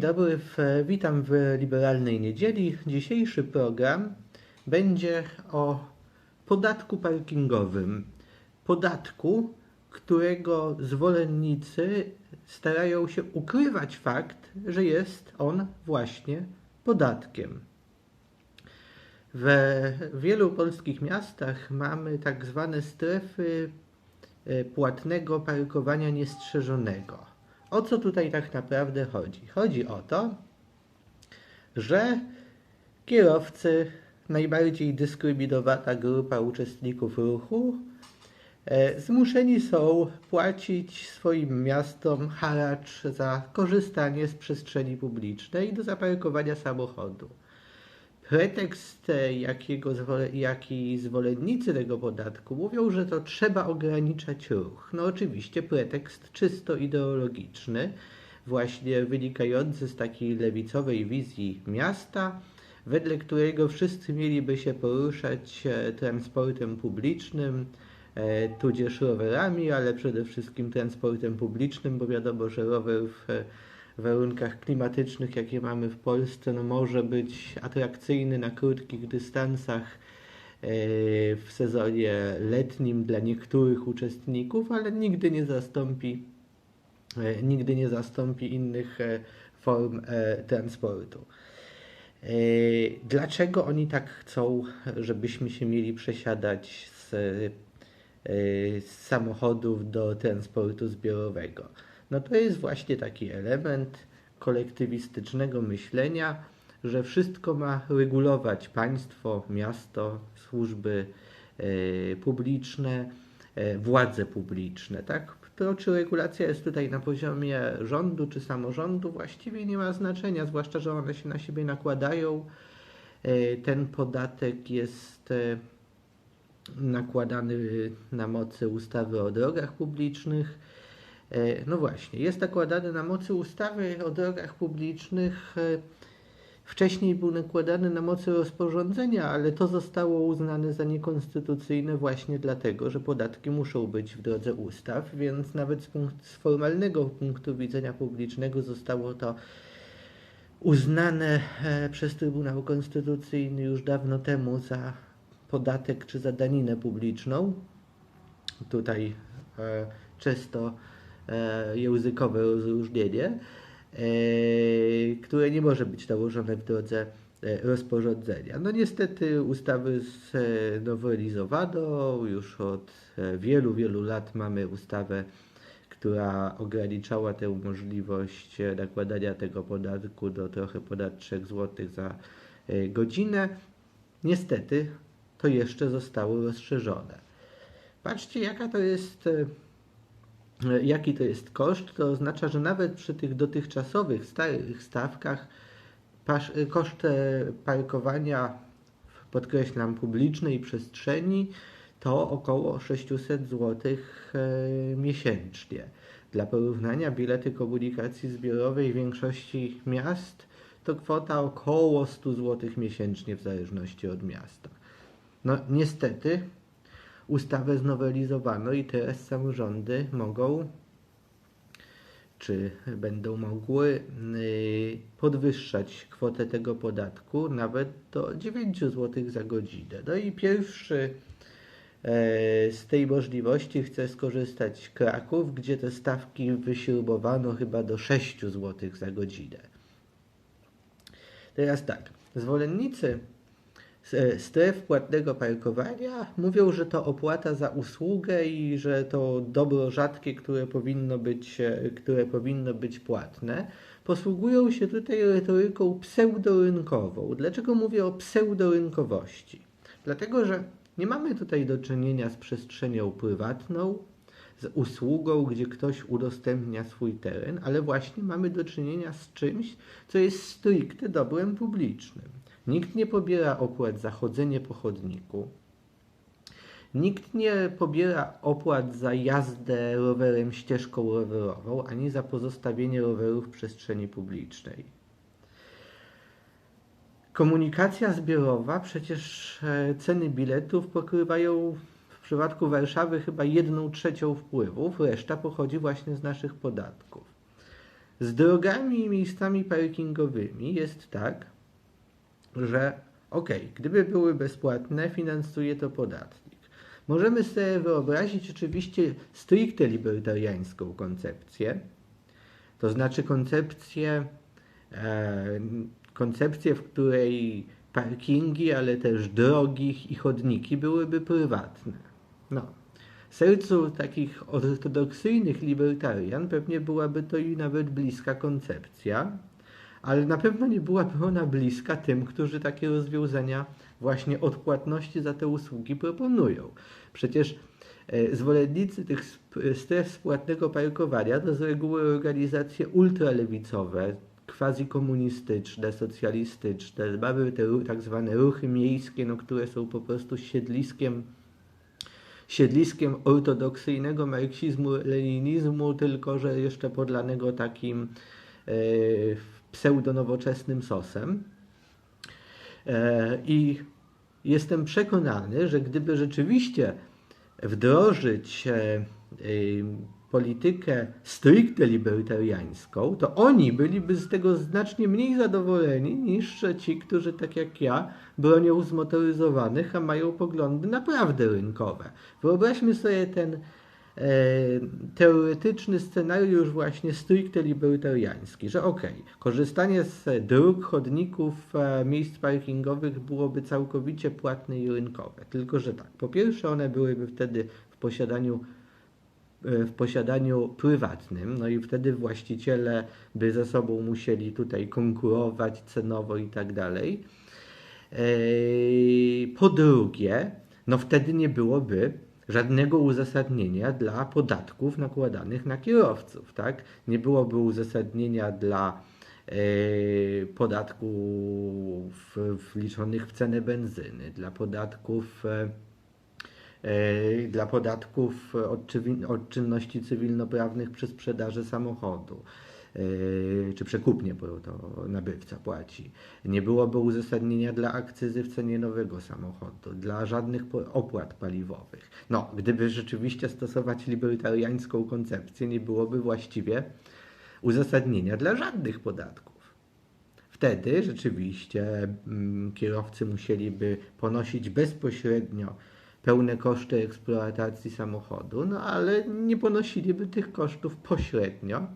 dobry, w, witam w Liberalnej Niedzieli. Dzisiejszy program będzie o podatku parkingowym. Podatku, którego zwolennicy starają się ukrywać fakt, że jest on właśnie podatkiem. W wielu polskich miastach mamy tak zwane strefy e, płatnego parkowania niestrzeżonego. O co tutaj tak naprawdę chodzi? Chodzi o to, że kierowcy, najbardziej dyskryminowana grupa uczestników ruchu, e, zmuszeni są płacić swoim miastom haracz za korzystanie z przestrzeni publicznej do zaparkowania samochodu. Pretekst, e, jakiego jaki zwolennicy tego podatku mówią, że to trzeba ograniczać ruch. No oczywiście pretekst czysto ideologiczny, właśnie wynikający z takiej lewicowej wizji miasta, wedle którego wszyscy mieliby się poruszać e, transportem publicznym, e, tudzież rowerami, ale przede wszystkim transportem publicznym, bo wiadomo, że rower w warunkach klimatycznych, jakie mamy w Polsce, no może być atrakcyjny na krótkich dystansach e, w sezonie letnim dla niektórych uczestników, ale nigdy nie zastąpi, e, nigdy nie zastąpi innych e, form transportu. Dlaczego oni tak chcą, żebyśmy się mieli przesiadać z, z samochodów do transportu zbiorowego? No to jest właśnie taki element kolektywistycznego myślenia, że wszystko ma regulować państwo, miasto, służby e, publiczne, e, władze publiczne. Tak? To, czy regulacja jest tutaj na poziomie rządu czy samorządu, właściwie nie ma znaczenia, zwłaszcza, że one się na siebie nakładają. E, ten podatek jest nakładany na mocy ustawy o drogach publicznych no właśnie, jest nakładany na mocy ustawy o drogach publicznych. E, wcześniej był nakładany na mocy rozporządzenia, ale to zostało uznane za niekonstytucyjne właśnie dlatego, że podatki muszą być w drodze ustaw, więc nawet z, punkt, z formalnego punktu widzenia publicznego zostało to uznane e, przez Trybunał Konstytucyjny już dawno temu za podatek czy za daninę publiczną. Tutaj często E, językowe rozróżnienie, e, które nie może być nałożone w drodze e, rozporządzenia. No niestety ustawy znowelizowano, już od wielu, wielu lat mamy ustawę, która ograniczała tę możliwość nakładania tego podatku do trochę ponad 3 zł za godzinę. Niestety to jeszcze zostało rozszerzone. Patrzcie, jaka to jest jaki to jest koszt, to oznacza, że nawet przy tych dotychczasowych starych stawkach koszt parkowania, podkreślam, publicznej przestrzeni to około 600 zł e, miesięcznie. Dla porównania bilety komunikacji zbiorowej w większości miast to kwota około 100 zł miesięcznie w zależności od miasta. No niestety ustawę znowelizowano i teraz samorządy mogą czy będą mogły y, podwyższać kwotę tego podatku nawet do 9 zł za godzinę. No i pierwszy e, z tej możliwości chce skorzystać Kraków, gdzie te stawki wyśrubowano chyba do 6 zł za godzinę. Teraz tak, zwolennicy stref płatnego parkowania mówią, że to opłata za usługę i że to dobro rzadkie, które powinno być, e, które powinno być płatne. Posługują się tutaj retoryką pseudorynkową. Dlaczego mówię o pseudorynkowości? Dlatego, że nie mamy tutaj do czynienia z przestrzenią prywatną, z usługą, gdzie ktoś udostępnia swój teren, ale właśnie mamy do czynienia z czymś, co jest stricte dobrem publicznym. Nikt nie pobiera opłat za chodzenie po chodniku. Nikt nie pobiera opłat za jazdę rowerem ścieżką rowerową, ani za pozostawienie rowerów w przestrzeni publicznej. Komunikacja zbiorowa, przecież e, ceny biletów pokrywają w przypadku Warszawy chyba jedną trzecią wpływów, reszta pochodzi właśnie z naszych podatków. Z drogami i miejscami parkingowymi jest tak, że okej, gdyby były bezpłatne, finansuje to podatnik. Możemy sobie wyobrazić oczywiście stricte libertariańską koncepcję, to znaczy koncepcję, e, koncepcję, w której parkingi, ale też drogi i chodniki byłyby prywatne. No. W sercu takich ortodoksyjnych libertarian pewnie byłaby to i nawet bliska koncepcja, ale na pewno nie byłaby ona bliska tym, którzy takie rozwiązania właśnie odpłatności za te usługi proponują. Przecież e, zwolennicy tych stref spłatnego parkowania to z reguły organizacje ultralewicowe, quasi-komunistyczne, socjalistyczne. Mamy te tak zwane ruchy miejskie, no, które są po prostu siedliskiem siedliskiem ortodoksyjnego marksizmu, leninizmu, tylko że jeszcze podlanego takim e, pseudonowoczesnym sosem. E, I jestem przekonany, że gdyby rzeczywiście wdrożyć e, e, politykę stricte libertariańską, to oni byliby z tego znacznie mniej zadowoleni niż ci, którzy tak jak ja bronią zmotoryzowanych, a mają poglądy naprawdę rynkowe. Wyobraźmy sobie ten teoretyczny scenariusz właśnie stricte libertariański, że okej, korzystanie z dróg, chodników, e, miejsc parkingowych byłoby całkowicie płatne i rynkowe. Tylko, że tak, po pierwsze one byłyby wtedy w posiadaniu e, w posiadaniu prywatnym, no i wtedy właściciele by ze sobą musieli tutaj konkurować cenowo i tak dalej. Po drugie, no wtedy nie byłoby żadnego uzasadnienia dla podatków nakładanych na kierowców, tak? Nie byłoby uzasadnienia dla e, podatków wliczonych w cenę benzyny, dla podatków e, e, dla podatków od, czynności cywilnoprawnych przy sprzedaży samochodu, czy przekupnie, bo to nabywca płaci. Nie byłoby uzasadnienia dla akcyzy w cenie nowego samochodu, dla żadnych opłat paliwowych. No, gdyby rzeczywiście stosować libertariańską koncepcję, nie byłoby właściwie uzasadnienia dla żadnych podatków. Wtedy rzeczywiście mm, kierowcy musieliby ponosić bezpośrednio pełne koszty eksploatacji samochodu, no ale nie ponosiliby tych kosztów pośrednio.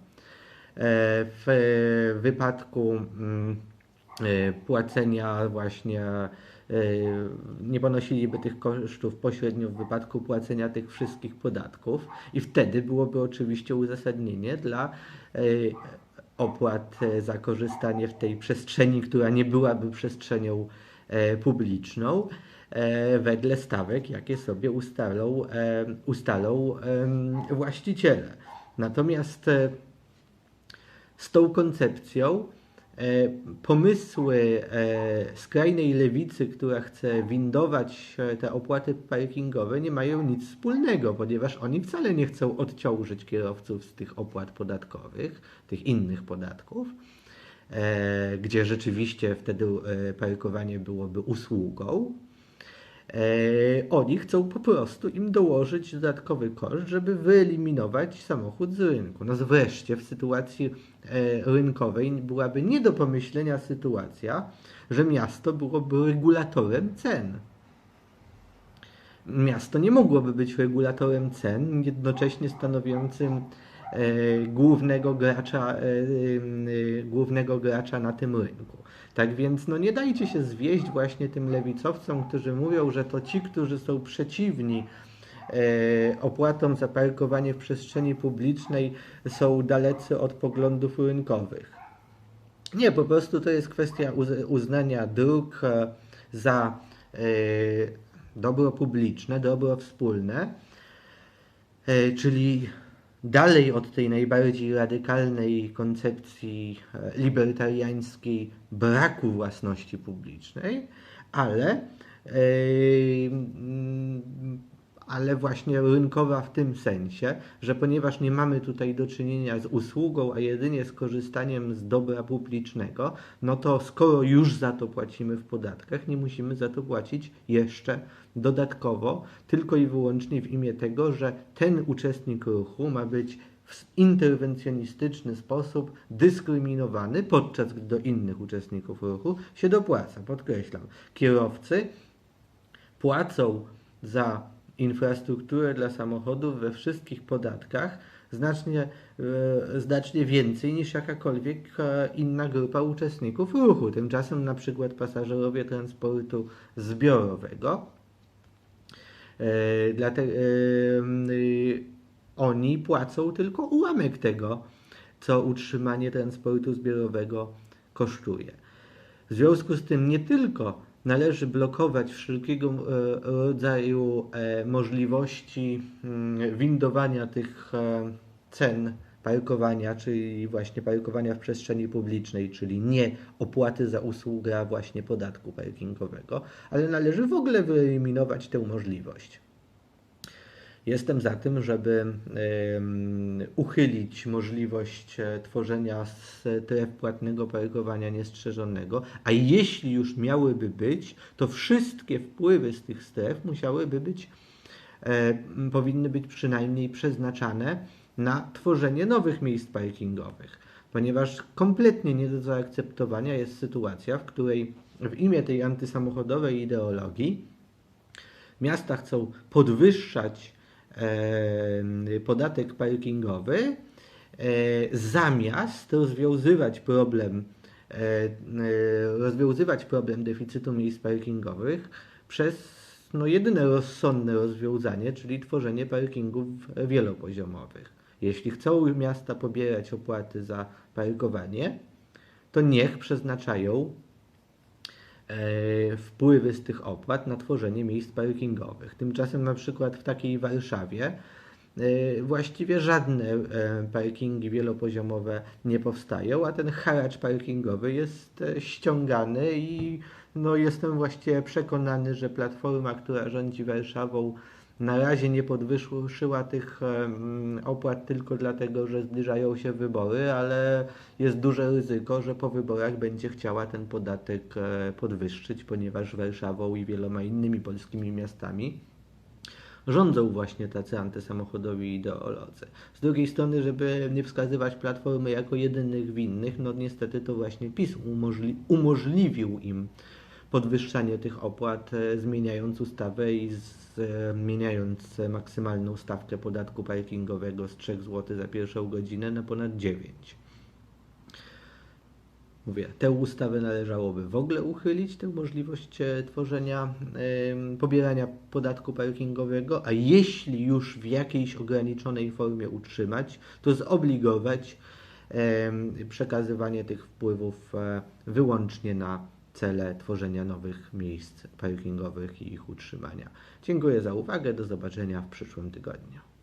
E, W wypadku mm, e, płacenia właśnie e, nie ponosiliby tych kosztów pośrednio w wypadku płacenia tych wszystkich podatków i wtedy byłoby oczywiście uzasadnienie dla opłat za korzystanie w tej przestrzeni, która nie byłaby przestrzenią publiczną, wedle stawek, jakie sobie ustalą, ustalą właściciele. Natomiast z tą koncepcją e, pomysły e, skrajnej lewicy, która chce windować te opłaty parkingowe, nie mają nic wspólnego, ponieważ oni wcale nie chcą odciążyć kierowców z tych opłat podatkowych, tych innych podatków, e, gdzie rzeczywiście wtedy parkowanie byłoby usługą. E, oni chcą po prostu im dołożyć dodatkowy koszt, żeby wyeliminować samochód z rynku. No wreszcie w sytuacji e, rynkowej byłaby nie do pomyślenia sytuacja, że miasto byłoby regulatorem cen. Miasto nie mogłoby być regulatorem cen, jednocześnie stanowiącym głównego gracza, e, e, głównego gracza na tym rynku. Tak więc no nie dajcie się zwieść właśnie tym lewicowcom, którzy mówią, że to ci, którzy są przeciwni e, opłatom za parkowanie w przestrzeni publicznej są dalecy od poglądów rynkowych. Nie, po prostu to jest kwestia uz- uznania dróg e, za e, dobro publiczne, dobro wspólne, e, czyli dalej od tej najbardziej radykalnej koncepcji e, libertariańskiej braku własności publicznej, ale, e, ale właśnie rynkowa w tym sensie, że ponieważ nie mamy tutaj do czynienia z usługą, a jedynie z korzystaniem z dobra publicznego, no to skoro już za to płacimy w podatkach, nie musimy za to płacić jeszcze dodatkowo, tylko i wyłącznie w imię tego, że ten uczestnik ruchu ma być w interwencjonistyczny sposób dyskryminowany, podczas gdy do innych uczestników ruchu się dopłaca. Podkreślam, kierowcy płacą za infrastrukturę dla samochodów we wszystkich podatkach znacznie, e, znacznie więcej niż jakakolwiek e, inna grupa uczestników ruchu. Tymczasem na przykład pasażerowie transportu zbiorowego e, dlate, oni płacą tylko ułamek tego, co utrzymanie transportu zbiorowego kosztuje. W związku z tym nie tylko należy blokować wszelkiego e, rodzaju e, możliwości mm, windowania tych e, cen parkowania, czyli właśnie parkowania w przestrzeni publicznej, czyli nie opłaty za usługę, a właśnie podatku parkingowego, ale należy w ogóle wyeliminować tę możliwość. Jestem za tym, żeby uchylić możliwość e, tworzenia stref płatnego parkowania niestrzeżonego, a jeśli już miałyby być, to wszystkie wpływy z tych stref musiałyby być, e, powinny być przynajmniej przeznaczane na tworzenie nowych miejsc parkingowych, ponieważ kompletnie nie do zaakceptowania jest sytuacja, w której w imię tej antysamochodowej ideologii miasta chcą podwyższać podatek parkingowy, e, zamiast rozwiązywać problem, e, e, rozwiązywać problem deficytu miejsc parkingowych przez no, jedyne rozsądne rozwiązanie, czyli tworzenie parkingów wielopoziomowych. Jeśli chcą miasta pobierać opłaty za parkowanie, to niech przeznaczają wpływy z tych opłat na tworzenie miejsc parkingowych. Tymczasem na przykład w takiej Warszawie e, właściwie żadne e, parkingi wielopoziomowe nie powstają, a ten haracz parkingowy jest e, ściągany i no, jestem właściwie przekonany, że Platforma, która rządzi Warszawą, na razie nie podwyższyła tych opłat tylko dlatego, że zbliżają się wybory, ale jest duże ryzyko, że po wyborach będzie chciała ten podatek e, podwyższyć, ponieważ Warszawą i wieloma innymi polskimi miastami rządzą właśnie tacy antysamochodowi ideolodzy. Z drugiej strony, żeby nie wskazywać Platformy jako jedynych winnych, no niestety to właśnie PiS umożli umożliwił im podwyższanie tych opłat, e, zmieniając ustawę i zmieniając maksymalną stawkę podatku parkingowego z 3 zł za pierwszą godzinę na ponad 9. Mówię, tę ustawę należałoby w ogóle uchylić, tę możliwość e, tworzenia, em, pobierania podatku parkingowego, a jeśli już w jakiejś ograniczonej formie utrzymać, to zobligować przekazywanie tych wpływów e, wyłącznie na cele tworzenia nowych miejsc parkingowych i ich utrzymania. Dziękuję za uwagę, do zobaczenia w przyszłym tygodniu.